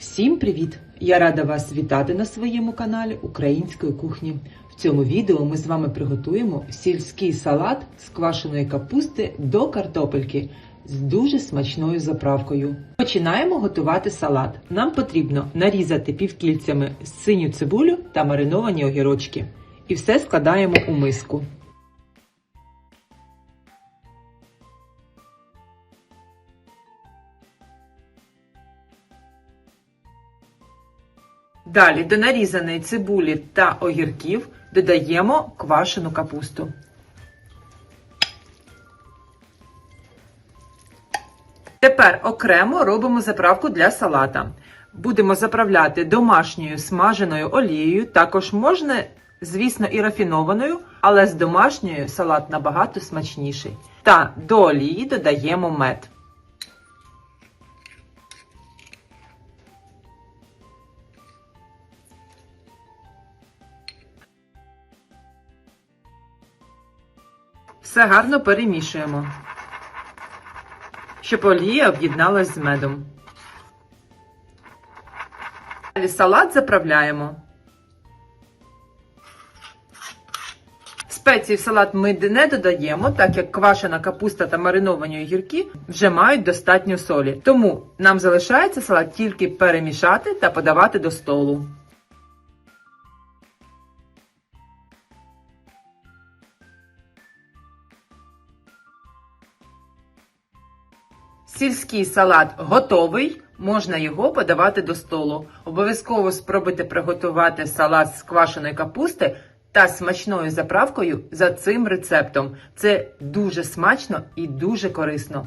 Всім привіт! Я рада вас вітати на своєму каналі Української кухні. В цьому відео ми з вами приготуємо сільський салат з квашеної капусти до картопельки з дуже смачною заправкою. Починаємо готувати салат. Нам потрібно нарізати півкільцями синю цибулю та мариновані огірочки. І все складаємо у миску. Далі до нарізаної цибулі та огірків додаємо квашену капусту. Тепер окремо робимо заправку для салата. Будемо заправляти домашньою смаженою олією, також можна, звісно, і рафінованою, але з домашньою салат набагато смачніший. Та до олії додаємо мед. Все гарно перемішуємо, щоб олія об'єдналась з медом. Далі салат заправляємо. Спеції в салат ми не додаємо, так як квашена капуста та мариновані огірки вже мають достатньо солі. Тому нам залишається салат тільки перемішати та подавати до столу. Сільський салат готовий, можна його подавати до столу. Обов'язково спробуйте приготувати салат з квашеної капусти та смачною заправкою за цим рецептом. Це дуже смачно і дуже корисно.